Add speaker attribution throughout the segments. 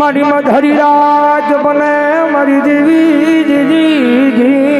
Speaker 1: મારી મધરી રાજ બને મારી દેવી જીજી.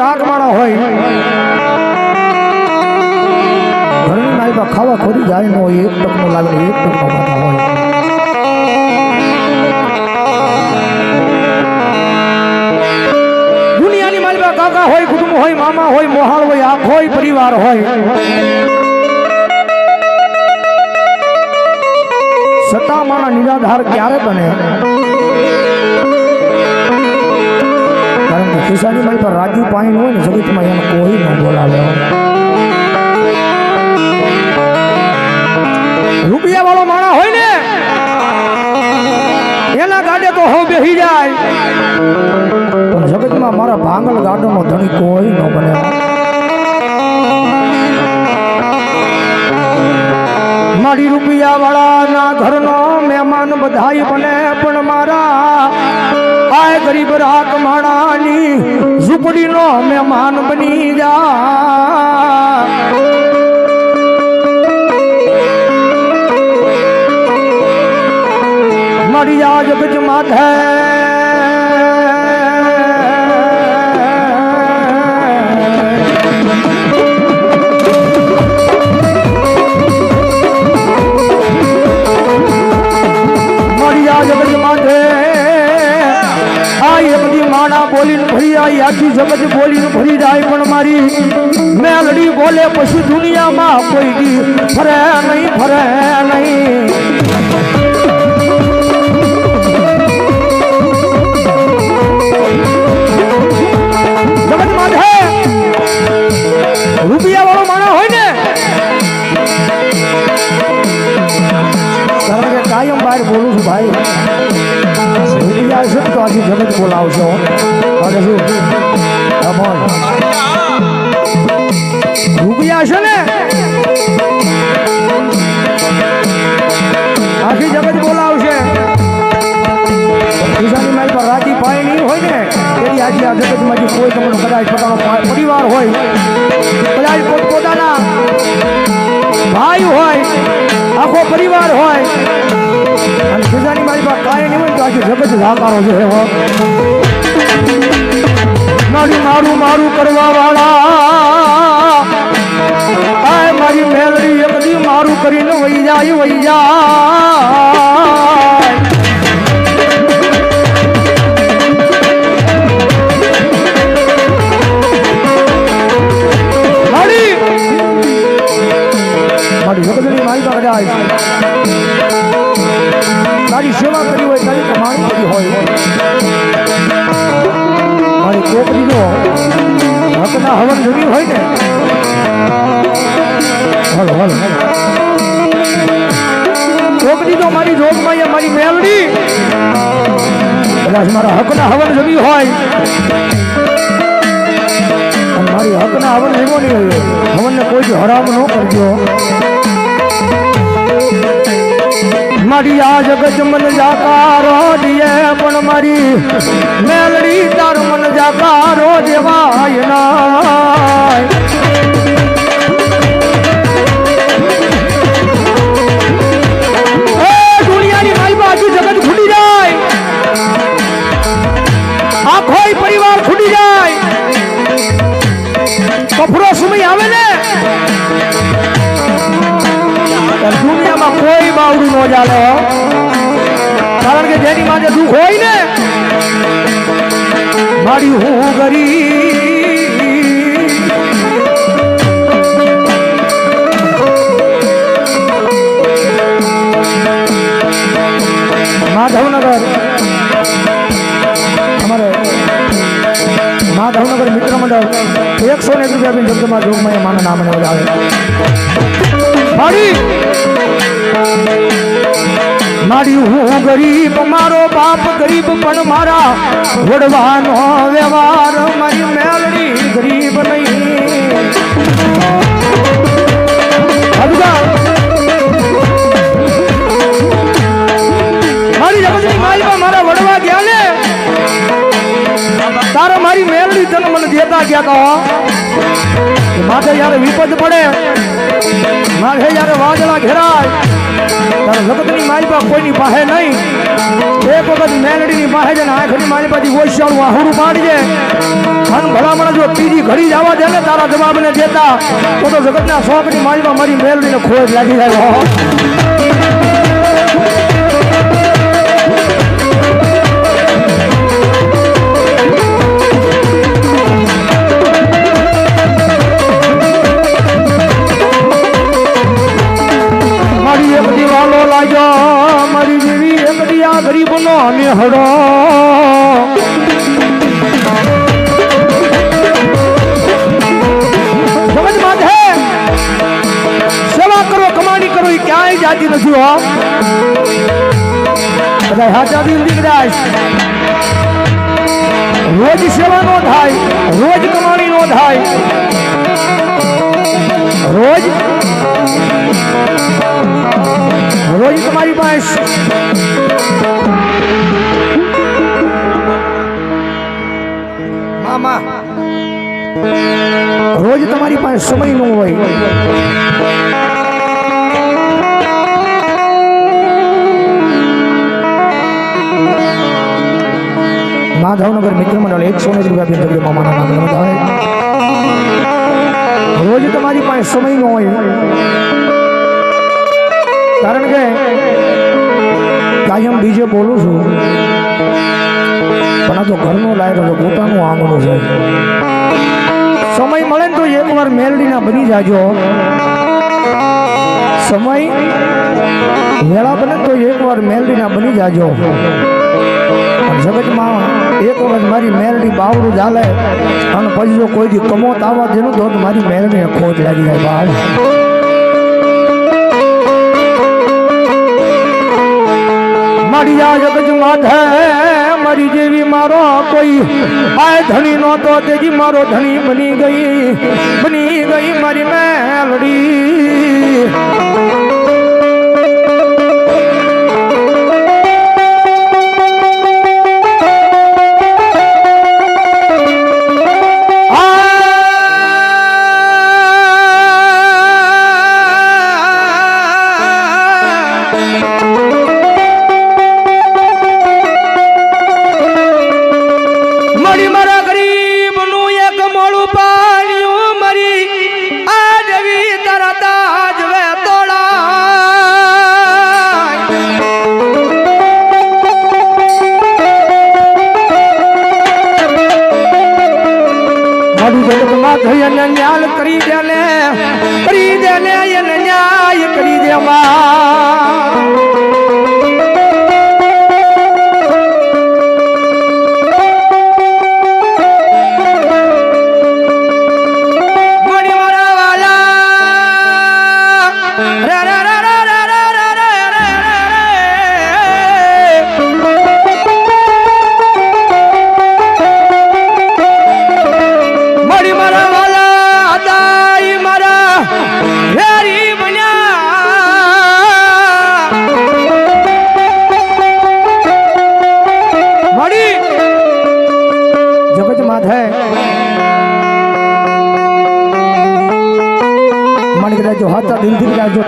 Speaker 1: રાગ માણા હોય. ઘરની માલિકા ખાવા ખોરી જાય ન હોય, એક ટકનો લાગે એક ટકનો માથા હોય. દુનિયાની માલિકા કાકા હોય, કુટુંબ હોય, મામા હોય, મોહાળ હોય, આખ હોય, પરિવાર હોય. સત્તા માના નિરાધાર ક્યારે બને? કારણ કે ખિસ્સાની પર રાજુ પાણી હોય ને, જગતમાં એને કોઈ ન બોલાવે રૂપિયા વાળો માણા હોય ને, એના ગાડે તો હું બેસી જાય. પણ જગતમાં મારા ભાંગલ ગાડોનો ધણી કોઈ ન બને મારી રૂપિયા વાળાના ઘરનો મહેમાન બધાય બને, પણ મારા આય ગરીબ રાખ માણાની ઝૂંપડીનો મહેમાન બની જા. મારી આ જગત માથે બોલીને ભરી આવી આખી જગત બોલીને ભરી જાય પણ મારી મેલડી બોલે પછી દુનિયામાં કોઈ ફરે નહીં ફરે નહીં. હોય ને બોલું છું ભાઈ. રૂપિયા છે ને તો આખી જગત બોલાવશો અને શું બોલ રૂપિયા છે ને આખી જગત બોલાવશે ખિસ્સાની મારી પર રાજી પાય નહીં હોય ને એની આખી આ જગતમાંથી કોઈ તમારો કદાચ પોતાનો પરિવાર હોય કદાચ પોતપોતાના ભાઈ હોય આખો પરિવાર હોય. અને ખિસ્સાની મારી પાસે કાંઈ નહીં હોય આખી જગત સાકારો છે મારું મારું મારું કરવા વાળા મારી મેલડી એ બધી મારું કરીને વૈયા જાય. મારી પાસે જાય તારી સેવા કરી હોય, તારી કમાણી કરી હોય. મારી કોકરીનો હકના હવન જમી હોય ને. હલો હલો કોકરી તો મારી જોગમાં એ મારી મેલડી. કદાચ મારા હકના હવન જમી હોય. મારી હકને આવન જમો નહીં હોય અમને કોઈ હરામ ન કરજો. મારી આ જગત મન જાકારો દિયે પણ મારી મેલડી તાર મન જાકારો દેવાય નાય. કફરો સમય આવે ને? દુનિયામાં કોઈ બાવડું ન ચાલે. કારણ કે જેની માટે દુઃખ હોય ને, મારી હું ગરીબ. માધવનગર. માધવનગર મિત્ર મંડળ એકસો ને એક રૂપિયા બી જગદમાં જોગમાં માના નામ ને આવે. મારી મારી હું ગરીબ, મારો બાપ ગરીબ, પણ મારા વડવાનો વ્યવહાર મારી મેલડી ગરીબ નહીં. ગયા કહો માથે જ્યારે વિપદ પડે, માથે જ્યારે વાદળા ઘેરાય, ત્યારે જગતની માલિપા કોઈની પાસે નહીં. એક વખત મેલડીની પાસે જઈને આંખની માલિપાથી ઓછાળું આહુડું પાડીએ અને ભલામણ જો ત્રીજી ઘડી જવા દે ને, તારા જવાબને દેતા, તો તો જગતના શોખની માલિપા મારી મેલડીને ખોજ લાગી જાય. ગરીબનો નિહળો સમજ કરો, કમાણી કરો ક્યાંય જાતી નથી હો. બધા હાચા દિલ દીકરાશ રોજ સેવા નો થાય, રોજ કમાણી નો થાય. रोज। रोज तुम्हारी पास मामा। रोज तुम्हारी पास समय न माधवनगर मित्र मंडल एक सौ रुपया भी मामा રોજ તમારી પાસે સમય ન હોય. કારણ કે કાયમ બીજે બોલું છું. પણ આ તો ઘરનો લાયરો છે, પોતાનું આંગણું છે. સમય મળે ને તો એકવાર મેલડીના બની જાજો. સમય વેળા બને તો એકવાર મેલડીના બની જાજો. જગતમાં એક વખત મારી મેરડી બાવડું ચાલે અને પછી જો કોઈ કમોત આવવા દેનું તો મારી મેલડીને ખોટ લાગી જાય બાળ મારી આ જગત માથે મારી જેવી મારો કોઈ આ ધણી નો તો તેજી મારો ધણી બની ગઈ બની ગઈ મારી મેલડી. થઈ અને ન્યાલ કરી દે કરી દે ને એને ન્યાય કરી દે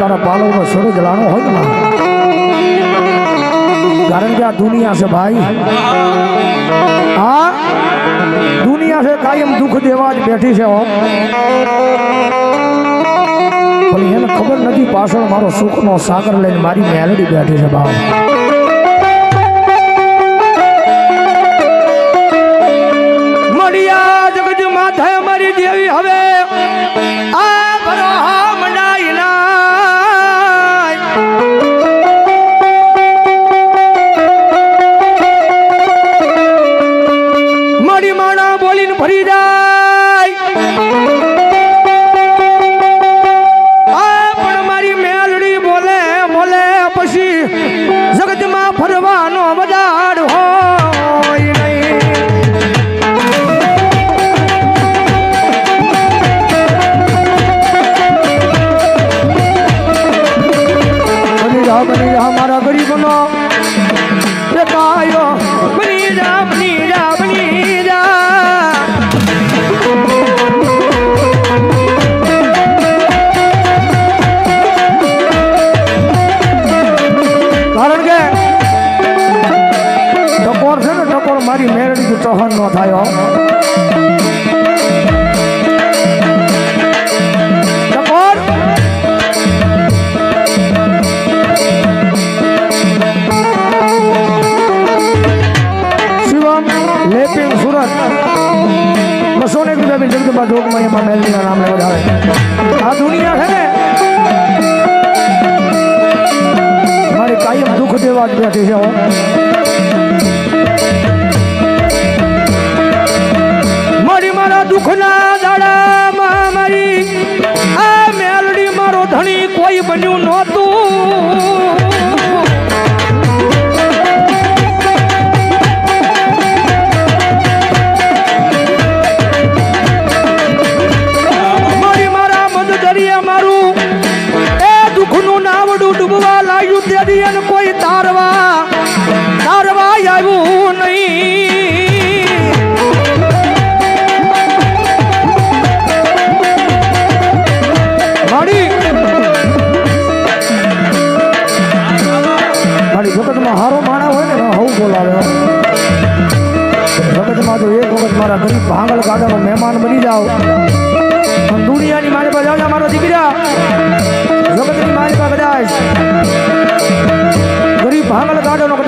Speaker 1: તારા પાલવમાં સૂરજ લાણો હોય ને કારણ કે આ દુનિયા છે ભાઈ. આ દુનિયા છે કાયમ દુઃખ દેવા જ બેઠી છે એને ખબર નથી પાછળ મારો સુખનો સાગર લઈને મારી મેલડી બેઠી છે બાપ. જગજ માથે મારી દેવી હવે. આ સહન ન થાય બસો ને રૂપિયા બિલ જગદંબા જોગમાં એમાં મહેલના નામ વધારે આ દુનિયા છે ને મારે કાયમ દુઃખ દેવા જ બેઠી છે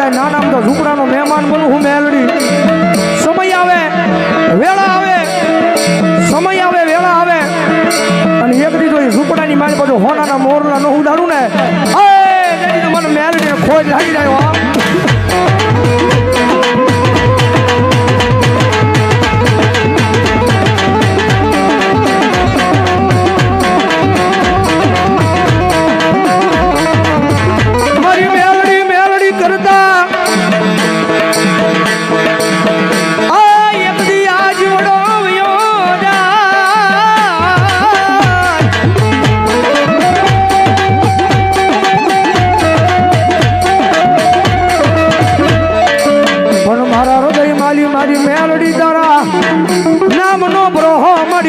Speaker 1: આવે નાના તો ઝૂંપડાનો મહેમાન બનું હું મેલડી. સમય આવે, વેળા આવે, સમય આવે, વેળા આવે. અને એક દીધો એ ઝૂંપડાની મારી બાજુ હોનાના મોર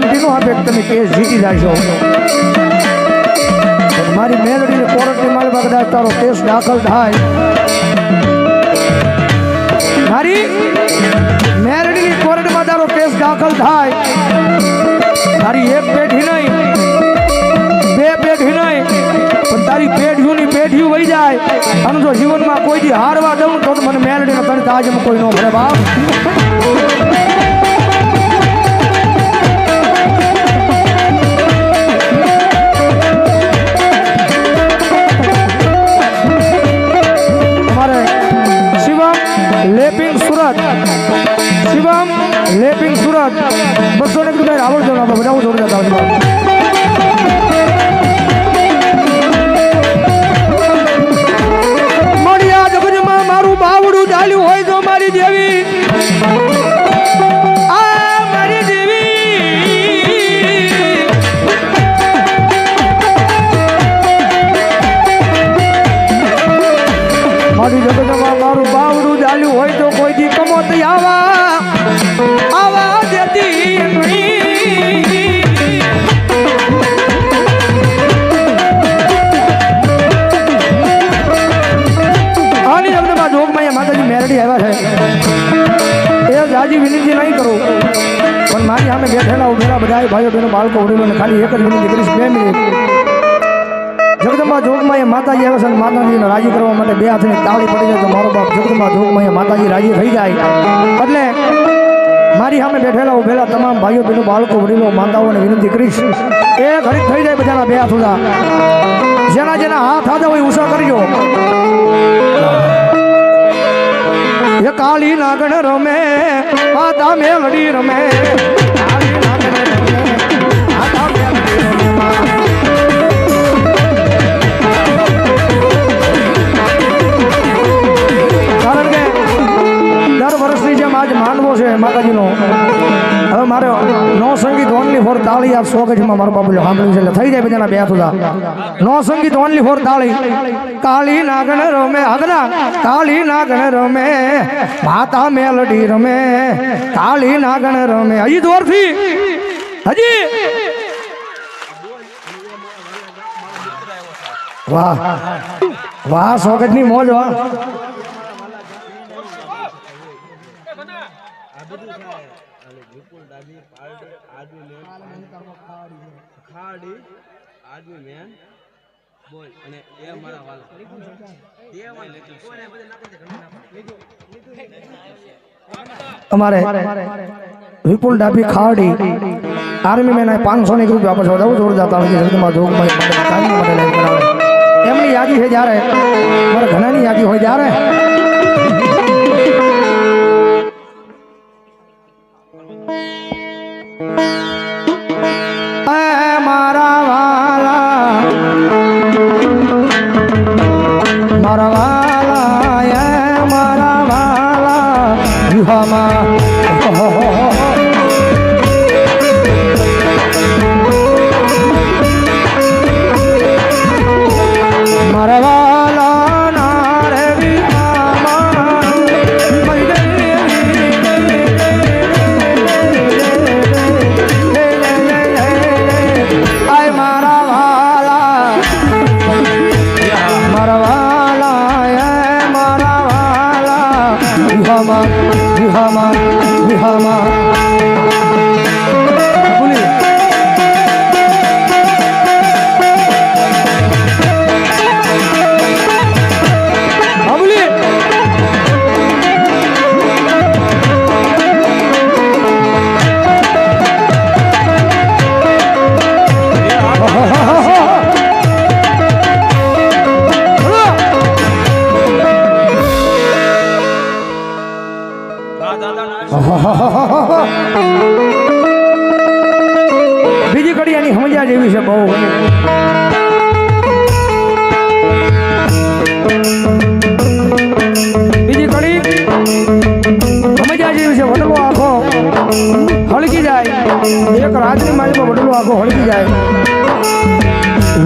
Speaker 1: ગેરંટી નો આપે તમે કેસ જીતી જાશો મારી મેલડીને કોર્ટની માલમાં કદાચ તારો કેસ દાખલ થાય. મારી મેરડીની કોર્ટમાં તારો કેસ દાખલ થાય. તારી એક પેઢી નહીં, બે પેઢી નહીં, પણ તારી પેઢીઓની પેઢીઓ વહી જાય. અને જો જીવનમાં કોઈ દી હારવા દઉં તો તો મને મેરડીને તને તાજમાં કોઈ ન ભરે બાપ. સુરત. શિવમ લેપિંગ સુરત. બસો ને કીધું આવડજો બધા હું જોડતા જતા જાજી વિનંતી નહીં કરું. પણ મારી સામે બેઠેલા ઉભેલા બધા ભાઈઓ બહેનો, બાળકો વડીલોને ખાલી એક જ વિનંતી કરીશ, બે મિનિટ. જગદંબા જોગમાં એ માતાજી આવે છે અને માતાજીને રાજી કરવા માટે બે હાથની તાળી પડી જાય તો મારો બાપ જગદંબા જોગમાં એ માતાજી રાજી થઈ જાય. એટલે મારી સામે બેઠેલા ઉભેલા તમામ ભાઈઓ બહેનો, બાળકો, વડીલો, માતાઓને વિનંતી કરીશ. એ ઘડી થઈ જાય બધાના બે હાથ જેના જેના હાથ હાથા હોય ઉષા કરજો. એ કાળી નાગણ રમે માતા મેલડી રમે. રમે કારણ કે દર વર્ષની જેમ આજ માનવો છે માતાજીનો. હવે મારે નો સંગીત ઓનલી ફોર તાળી આ સો મારો બાપુ સાંભળ્યું છે એટલે થઈ જાય બધાના બે સુધા નો સંગીત ઓનલી ફોર તાળી. કાળી નાગણ રમે, આગના. કાળી નાગણ રમે, માતા મેલડી રમે, કાળી નાગણ રમે. હજી જોરથી. હજી. વાહ. વાહ સોગટની મોજ, વાહ
Speaker 2: ખાડી આદમી મેન બોલ અને એ મારા વાલા એ વાલા કોને બધે નાખી દે
Speaker 1: અમારે વિપુલ ડાભી ખાડી આર્મી મેન પાંચસો ની ગ્રુપ વાપસ છે. બહુ જોર જતા હોય છે જોગભાઈ એમની યાદી છે જ્યારે. મારે ઘણાની યાદી હોય ત્યારે. બીજી એની સમજ્યા જેવી છે બહુ. બીજી કડી સમજ્યા જેવી છે, વડલો આખો હળકી જાય. એક રાતની માળીમાં વડલો આખો હળકી જાય.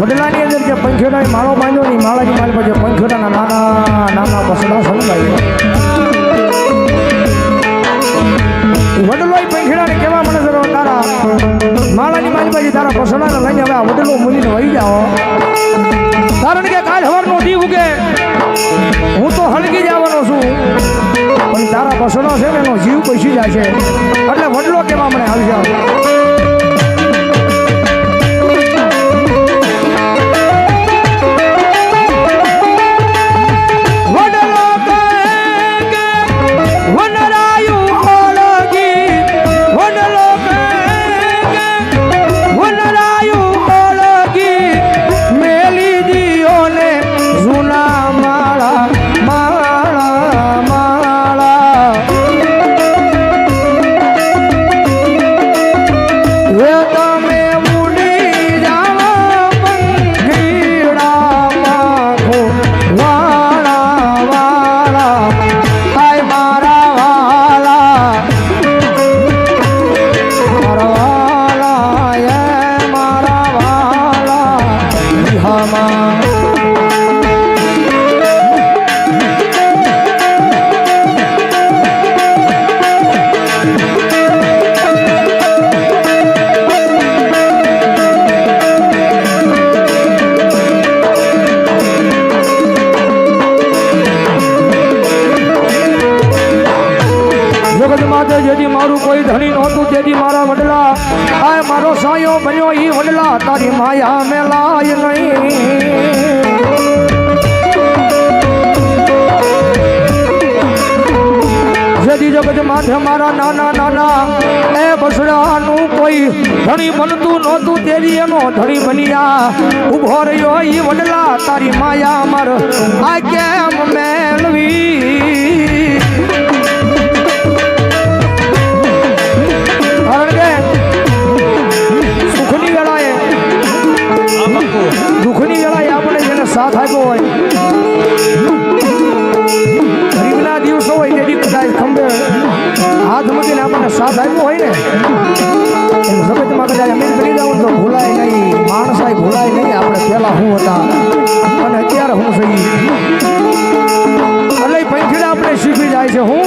Speaker 1: વડલાની અંદર જે પંખીઓના માળો બાંધ્યો ને માળાની માળી પર જે પંખીઓના નાના નાના બસડા સમજાય. વડલો પંખીડાને કેવા તારા માળાની માલબાજી તારા પસડાને લઈને હવે આ વડલો મૂલીને વહી જાઓ. કારણ કે કાલ હવારનો દી ઉગે. હું તો હળગી જવાનો છું. પણ તારા પસડો છે ને એનો જીવ પૈસી જાય છે. એટલે વડલો કેવા મને આવશે બનતું નહોતું તેવી એનો ધણી બન્યા. ઊભો રહ્યો ઈ વડલા તારી માયા અમર. આ કેમ મેળવી સુખની વેળાએ દુઃખની વેળાએ આપણે જેને સાથ આપ્યો હોય ખંભે હાથ મૂકીને આપણને સાથ આપ્યો હોય ને, એમ જગતમાં કદાચ અમીર બની જાઉં તો ભૂલાય નહીં માણસાઈ ભૂલાય નહીં, આપણે પહેલાં હું હતા અને અત્યારે હું થઈ એટલે પંખીડા આપણે શીખી જાય છે, હું.